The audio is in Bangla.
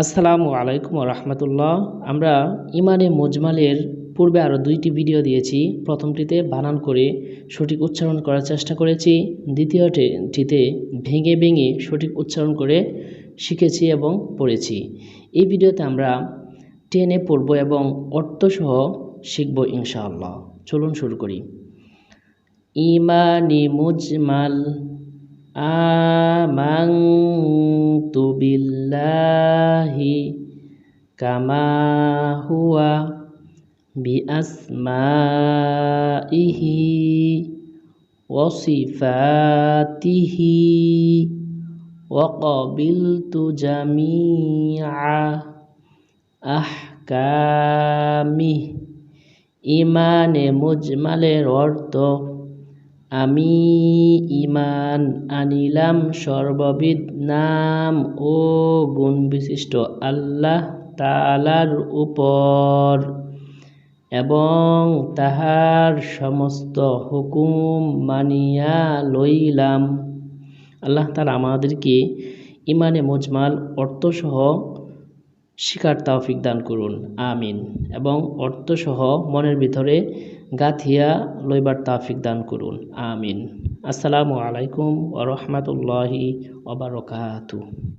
আসসালামু আলাইকুম রহমতুল্লাহ। আমরা ইমানে মজমালের পূর্বে আরও দুইটি ভিডিও দিয়েছি। প্রথমটিতে বানান করে সঠিক উচ্চারণ করার চেষ্টা করেছি। দ্বিতীয়টিতে ভেঙে ভেঙে সঠিক উচ্চারণ করে শিখেছি এবং পড়েছি। এই ভিডিওতে আমরা টেনে পড়ব এবং অর্থসহ শিখব ইনশাআল্লাহ। চলুন শুরু করি। ইমানি মুজমাল amantu billahi kama huwa bi asma'ihi wa sifatihi wa qabiltu jami'a ahkamih ইমানে মুজমালের আমি ইমান আনিলাম সর্ববিদ নাম ও গুণ বিশিষ্ট আল্লাহ তালার উপর এবং তাহার সমস্ত হুকুম মানিয়া লইলাম। আল্লাহ তালা আমাদেরকে ইমানে মজমাল, অর্থসহ শিকার তাওফিক দান করুন, আমিন। এবং অর্থসহ মনের ভিতরে গাথিয়া লইবার তাফিক দান করুন আমিন। আসসালামু আলাইকুম ওরহমতুল্লাহি ওবরকাতু